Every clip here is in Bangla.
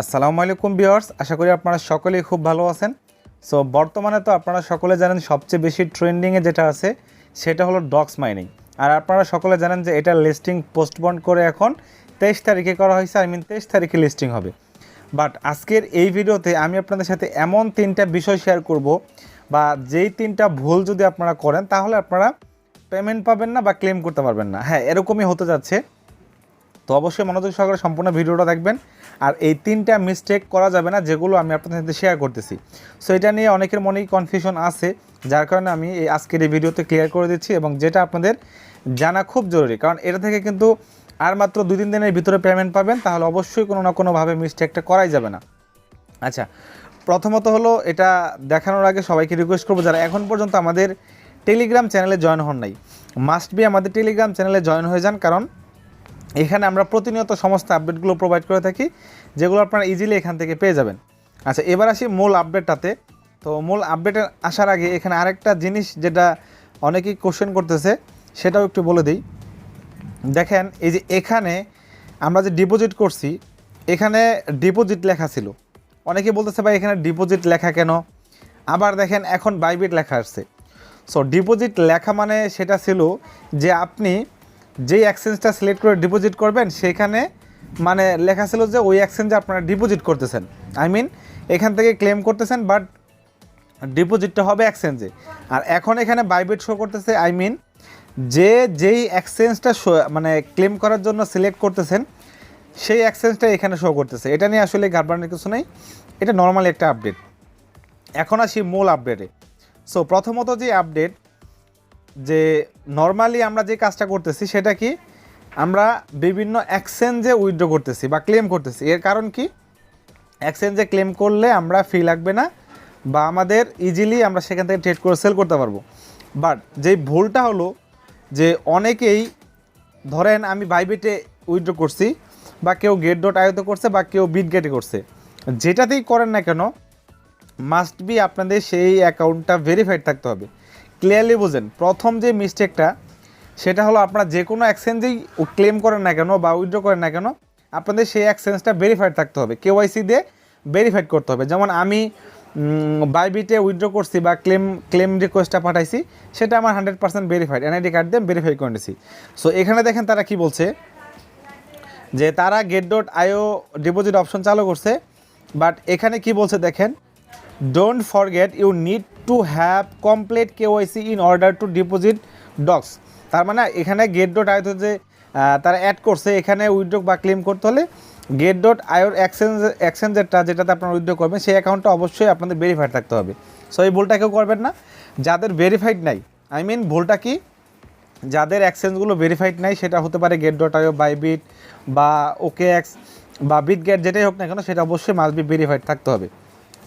আসসালামু আলাইকুম বিয়ার্স আশা করি আপনারা সকলেই খুব ভালো আছেন। সো বর্তমানে তো আপনারা সকলে জানেন সবচেয়ে বেশি ট্রেন্ডিংয়ে যেটা আছে, সেটা হলো ডক্স মাইনিং আর আপনারা সকলে জানেন যে এটা লিস্টিং পোস্টবন্ড করে এখন তেইশ তারিখে করা হয়েছে আই মিন তেইশ তারিখে লিস্টিং হবে। বাট আজকের এই ভিডিওতে আমি আপনাদের সাথে এমন তিনটা বিষয় শেয়ার করব বা যেই তিনটা ভুল যদি আপনারা করেন, তাহলে আপনারা পেমেন্ট পাবেন না বা ক্লেম করতে পারবেন না। হ্যাঁ এরকমই হতে যাচ্ছে। তো অবশ্যই মনোযোগ সহকারে সম্পূর্ণ ভিডিওটা দেখবেন। আর এই তিনটা মিস্টেক করা যাবে না, যেগুলো আমি আপনাদের সাথে শেয়ার করতেছি। সো এটা নিয়ে অনেকের মনেই কনফিউশন আছে, যার কারণে আমি এই আজকের এই ভিডিওতে ক্লিয়ার করে দিচ্ছি এবং যেটা আপনাদের জানা খুব জরুরি। কারণ এটা থেকে কিন্তু আর মাত্র দুই তিন দিনের ভিতরে পেমেন্ট পাবেন, তাহলে অবশ্যই কোনো না কোনোভাবে মিস্টেকটা করাই যাবে না। আচ্ছা প্রথমত হলো এটা দেখানোর আগে সবাইকে রিকোয়েস্ট করব, যারা এখন পর্যন্ত আমাদের টেলিগ্রাম চ্যানেলে জয়েন হন নাই। মাস্ট বি আমাদের টেলিগ্রাম চ্যানেলে জয়েন হয়ে যান, কারণ এখানে আমরা প্রতিনিয়ত সমস্ত আপডেটগুলো প্রোভাইড করে থাকি, যেগুলো আপনারা ইজিলি এখান থেকে পেয়ে যাবেন। আচ্ছা এবার আসি মূল আপডেটটাতে তো মূল আপডেটে আসার আগে এখানে আরেকটা জিনিস যেটা অনেকেই কোশ্চেন করতেছে, সেটাও একটু বলে দিই। দেখেন, এই যে এখানে আমরা যে ডিপোজিট করছি, এখানে ডিপোজিট লেখা ছিল। অনেকে বলতেছে, ভাই, এখানে ডিপোজিট লেখা কেন? আবার দেখেন, এখন বাইবিট লেখা আসছে। সো ডিপোজিট লেখা মানে সেটা ছিল যে আপনি যেই এক্সচেঞ্জটা সিলেক্ট করে ডিপোজিট করবেন, সেখানে মানে লেখা ছিল যে ওই এক্সচেঞ্জে আপনারা ডিপোজিট করতেছেন। আই মিন এখান থেকে ক্লেম করতেছেন বাট ডিপোজিটটা হবে এক্সচেঞ্জে আর এখন এখানে বাইবিট শো করতেছে আই মিন যে যেই এক্সচেঞ্জটা মানে ক্লেম করার জন্য সিলেক্ট করতেছেন, সেই এক্সচেঞ্জটা এখানে শো করতেছে। এটা নিয়ে আসলে ঘাটবানোর কিছু নেই। এটা নর্মালি একটা আপডেট এখন আসি মূল আপডেটে সো প্রথমত যে আপডেট যে নর্মালি আমরা যে কাজটা করতেছি সেটা কি? আমরা বিভিন্ন এক্সচেঞ্জে উইথড্র করতেছি বা ক্লেম করতেছি। এর কারণ কি? এক্সচেঞ্জে ক্লেম করলে আমরা ফি লাগবে না বা আমাদের ইজিলি আমরা সেখান থেকে ট্রেড করে সেল করতে পারব। বাট যেই ভুলটা হলো যে অনেকেই ধরেন আমি বাইবিটে উইথড্র করছি বা কেউ গেট ডট আয়ত করছে বা কেউ বিট গেটে করছে। যেটাতেই করেন না কেন মাস্ট বি আপনাদের সেই অ্যাকাউন্টটা ভেরিফাইড থাকতে হবে। ক্লিয়ারলি বুঝেন। প্রথম যে মিস্টেকটা সেটা হলো আপনারা যে কোনো এক্সচেঞ্জেই ক্লেম করেন না কেন বা উইথড্র করেন না কেন, আপনাদের সেই এক্সচেঞ্জটা ভেরিফাইড থাকতে হবে। কেওয়াইসি দিয়ে ভেরিফাইড করতে হবে। যেমন আমি বাইবিটে উইথড্র করছি বা ক্লেম ক্লেম রিকোয়েস্টটা পাঠাইছি, সেটা আমার hundred percent verified NID card দিয়ে ভেরিফাই করে নিয়েছি সো এখানে দেখেন তারা কি বলছে? যে তারা Gate dot io deposit option চালু করছে বাট এখানে কি বলছে দেখেন? Don't forget you need to have complete KYC in order to deposit docs তার মানে এখানে গেট ডট আইও যে তারা অ্যাড করছে, এখানে উইথড্র বা ক্লেম করতে হলে গেট ডট আইওর এক্সচেঞ্জ এক্সচেঞ্জেরটা যেটাতে আপনারা উইথড্র করবেন, সেই অ্যাকাউন্টটা অবশ্যই আপনাদের ভেরিফাইড থাকতে হবে। সো এই ভুলটা কেউ করবেন না। যাদের ভেরিফাইড নাই আই মিন ভুলটা কি? যাদের এক্সচেঞ্জগুলো ভেরিফাইড নাই, সেটা হতে পারে গেট ডট আইও বাইবিট বা ওকে এক্স বা বিট গেট যেটাই হোক না কেন, সেটা অবশ্যই মাস্ট বি ভেরিফাইড থাকতে হবে।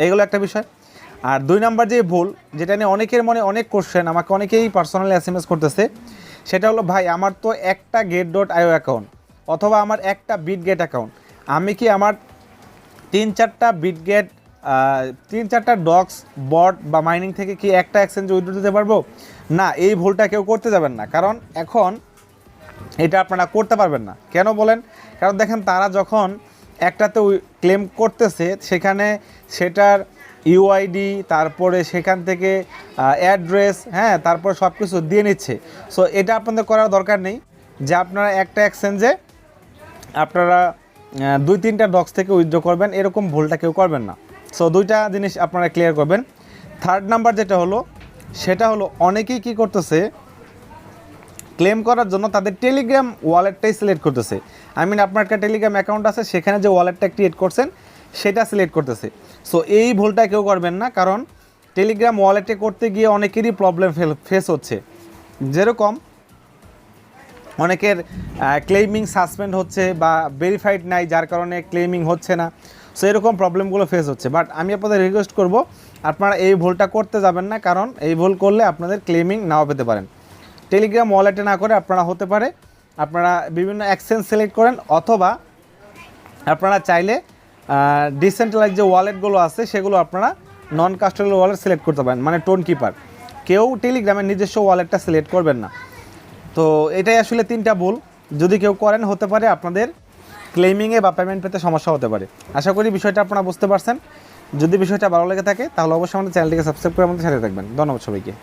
এইগুলো একটা বিষয়। আর দুই নাম্বার যে ভুল, যেটা নিয়ে অনেকের মনে অনেক কোশ্চেন আমাকে অনেকেই পার্সোনালি এস এম এস করতেছে, সেটা হলো, ভাই, আমার তো একটা গেট ডট আইও অ্যাকাউন্ট অথবা আমার একটা বিট গেট অ্যাকাউন্ট আমি কি আমার তিন চারটা বিট গেট তিন চারটা ডক্স বট বা মাইনিং থেকে কি একটা এক্সচেঞ্জে উইথড্র দিতে পারব? না, এই ভুলটা কেউ করতে যাবেন না। কারণ এখন এটা আপনারা করতে পারবেন না। কেন বলেন? কারণ দেখেন, তারা যখন একটাতে ক্লেম করতেছে, সেখানে সেটার ইউআইডি তারপরে সেখান থেকে অ্যাড্রেস হ্যাঁ তারপরে সব কিছু দিয়ে নিচ্ছে। সো এটা আপনাদের করার দরকার নেই যে আপনারা একটা এক্সচেঞ্জে আপনারা দুই তিনটা ডক্স থেকে উইথড্র করবেন, এরকম ভুলটা কেউ করবেন না। সো দুইটা জিনিস আপনারা ক্লিয়ার করবেন। থার্ড নাম্বার যেটা হলো, সেটা হলো অনেকেই কি করতেছে ক্লেম করার জন্য তাদের টেলিগ্রাম ওয়ালেটটাই সিলেক্ট করতেছে। আই মিন আপনার একটা টেলিগ্রাম অ্যাকাউন্ট আছে, সেখানে যে ওয়ালেটটা ক্রিয়েট করছেন, সেটা সিলেক্ট করতেছে। সো এই ভুলটা কেউ করবেন না, কারণ টেলিগ্রাম ওয়ালেটে করতে গিয়ে অনেকেরই প্রবলেম ফেস হচ্ছে। যেরকম অনেকের ক্লেমিং সাসপেন্ড হচ্ছে বা ভেরিফাইড নাই, যার কারণে ক্লেমিং হচ্ছে না। সো এরকম প্রবলেমগুলো ফেস হচ্ছে। বাট আমি আপনাদের রিকোয়েস্ট করব, আপনারা এই ভুলটা করতে যাবেন না, কারণ এই ভুল করলে আপনাদের ক্লেমিং নাও পেতে পারেন। টেলিগ্রাম ওয়ালেটে না করে আপনারা হতে পারে। আপনারা বিভিন্ন এক্সচেঞ্জ সিলেক্ট করেন অথবা আপনারা চাইলে ডিসেন্ট্রালাইজ যে ওয়ালেটগুলো আছে, সেগুলো আপনারা নন কাস্টমার ওয়ালেট সিলেক্ট করতে পারেন মানে টোন কিপার কেউ টেলিগ্রামের নিজস্ব ওয়ালেটটা সিলেক্ট করবেন না। তো এটাই আসলে তিনটা ভুল। যদি কেউ করেন, হতে পারে আপনাদের ক্লেমিংয়ে বা পেমেন্ট পেতে সমস্যা হতে পারে। আশা করি বিষয়টা আপনারা বুঝতে পারছেন। যদি বিষয়টা ভালো লেগে থাকে, তাহলে অবশ্যই আমাদের চ্যানেলটিকে সাবস্ক্রাইব করে আমাদের সাথে থাকবেন। ধন্যবাদ সবাইকে।